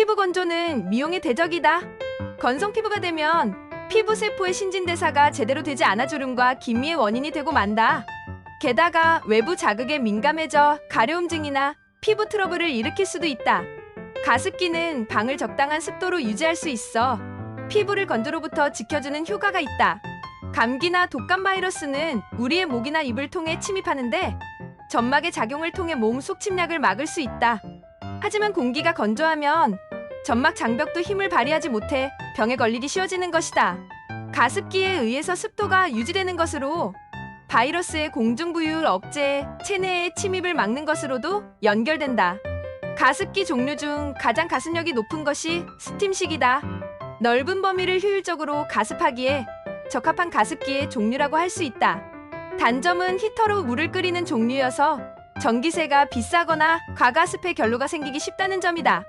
피부 건조는 미용의 대적이다. 건성 피부가 되면 피부 세포의 신진대사가 제대로 되지 않아 주름과 기미의 원인이 되고 만다. 게다가 외부 자극에 민감해져 가려움증이나 피부 트러블을 일으킬 수도 있다. 가습기는 방을 적당한 습도로 유지할 수 있어 피부를 건조로부터 지켜주는 효과가 있다. 감기나 독감 바이러스는 우리의 목이나 입을 통해 침입하는데 점막의 작용을 통해 몸 속 침략을 막을 수 있다. 하지만 공기가 건조하면 점막 장벽도 힘을 발휘하지 못해 병에 걸리기 쉬워지는 것이다. 가습기에 의해서 습도가 유지되는 것으로 바이러스의 공중부유율 억제, 체내의 침입을 막는 것으로도 연결된다. 가습기 종류 중 가장 가습력이 높은 것이 스팀식이다. 넓은 범위를 효율적으로 가습하기에 적합한 가습기의 종류라고 할 수 있다. 단점은 히터로 물을 끓이는 종류여서 전기세가 비싸거나 과가습의 결로가 생기기 쉽다는 점이다.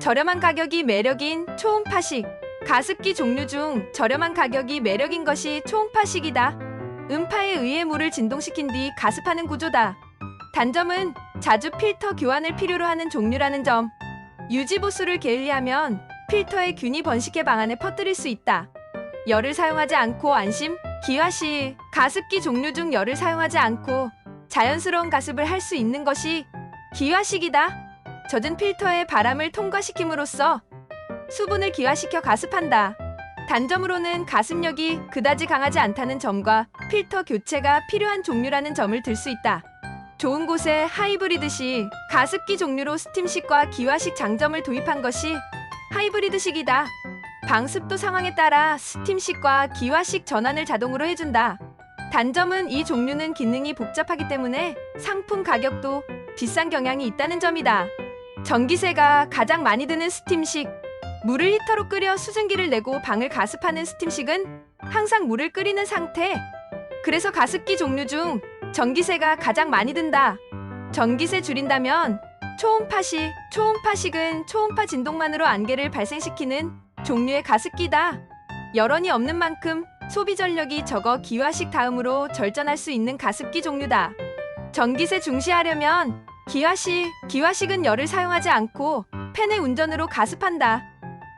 저렴한 가격이 매력인 초음파식. 가습기 종류 중 저렴한 가격이 매력인 것이 초음파식이다. 음파에 의해 물을 진동시킨 뒤 가습하는 구조다. 단점은 자주 필터 교환을 필요로 하는 종류라는 점. 유지보수를 게을리하면 필터의 균이 번식해 방 안에 퍼뜨릴 수 있다. 열을 사용하지 않고 안심, 기화 시, 가습기 종류 중 열을 사용하지 않고 자연스러운 가습을 할 수 있는 것이 기화식이다. 젖은 필터에 바람을 통과시킴으로써 수분을 기화시켜 가습한다. 단점으로는 가습력이 그다지 강하지 않다는 점과 필터 교체가 필요한 종류라는 점을 들 수 있다. 좋은 곳에 하이브리드식, 가습기 종류로 스팀식과 기화식 장점을 도입한 것이 하이브리드식이다. 방습도 상황에 따라 스팀식과 기화식 전환을 자동으로 해준다. 단점은 이 종류는 기능이 복잡하기 때문에 상품 가격도 비싼 경향이 있다는 점이다. 전기세가 가장 많이 드는 스팀식. 물을 히터로 끓여 수증기를 내고 방을 가습하는 스팀식은 항상 물을 끓이는 상태. 그래서 가습기 종류 중 전기세가 가장 많이 든다. 전기세 줄인다면 초음파식, 초음파식은 초음파 진동만으로 안개를 발생시키는 종류의 가습기다. 열원이 없는 만큼 소비 전력이 적어 기화식 다음으로 절전할 수 있는 가습기 종류다. 전기세 중시하려면 기화식, 기화식은 열을 사용하지 않고 팬의 운전으로 가습한다.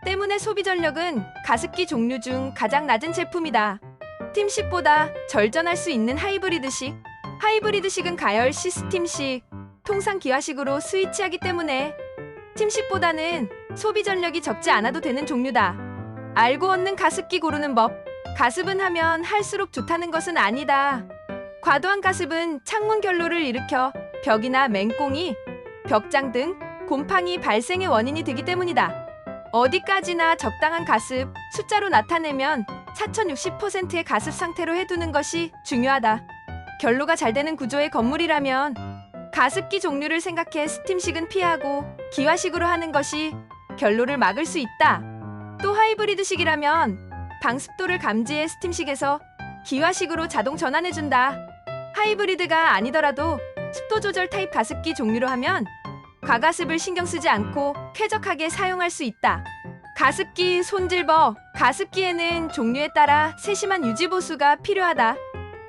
때문에 소비 전력은 가습기 종류 중 가장 낮은 제품이다. 스팀식보다 절전할 수 있는 하이브리드식. 하이브리드식은 가열 시스템식, 통상 기화식으로 스위치하기 때문에 스팀식보다는 소비 전력이 적지 않아도 되는 종류다. 알고 얻는 가습기 고르는 법. 가습은 하면 할수록 좋다는 것은 아니다. 과도한 가습은 창문 결로를 일으켜 벽이나 맹꽁이, 벽장 등 곰팡이 발생의 원인이 되기 때문이다. 어디까지나 적당한 가습, 숫자로 나타내면 4060%의 가습 상태로 해두는 것이 중요하다. 결로가 잘 되는 구조의 건물이라면 가습기 종류를 생각해 스팀식은 피하고 기화식으로 하는 것이 결로를 막을 수 있다. 또 하이브리드식이라면 방습도를 감지해 스팀식에서 기화식으로 자동 전환해준다. 하이브리드가 아니더라도 습도 조절 타입 가습기 종류로 하면 과가습을 신경 쓰지 않고 쾌적하게 사용할 수 있다. 가습기 손질법 가습기에는 종류에 따라 세심한 유지 보수가 필요하다.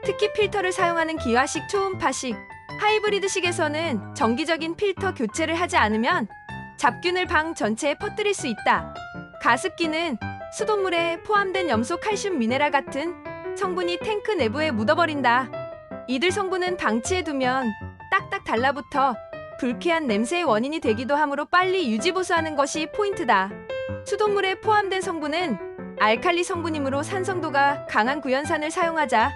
특히 필터를 사용하는 기화식 초음파식 하이브리드식에서는 정기적인 필터 교체를 하지 않으면 잡균을 방 전체에 퍼뜨릴 수 있다. 가습기는 수돗물에 포함된 염소 칼슘 미네랄 같은 성분이 탱크 내부에 묻어버린다. 이들 성분은 방치해 두면 딱딱 달라붙어 불쾌한 냄새의 원인이 되기도 하므로 빨리 유지 보수하는 것이 포인트다. 수돗물에 포함된 성분은 알칼리 성분이므로 산성도가 강한 구연산을 사용하자.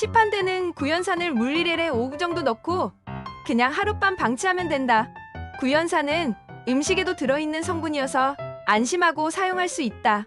시판되는 구연산을 물 1에 5 정도 넣고 그냥 하룻밤 방치하면 된다. 구연산은 음식에도 들어있는 성분이어서 안심하고 사용할 수 있다.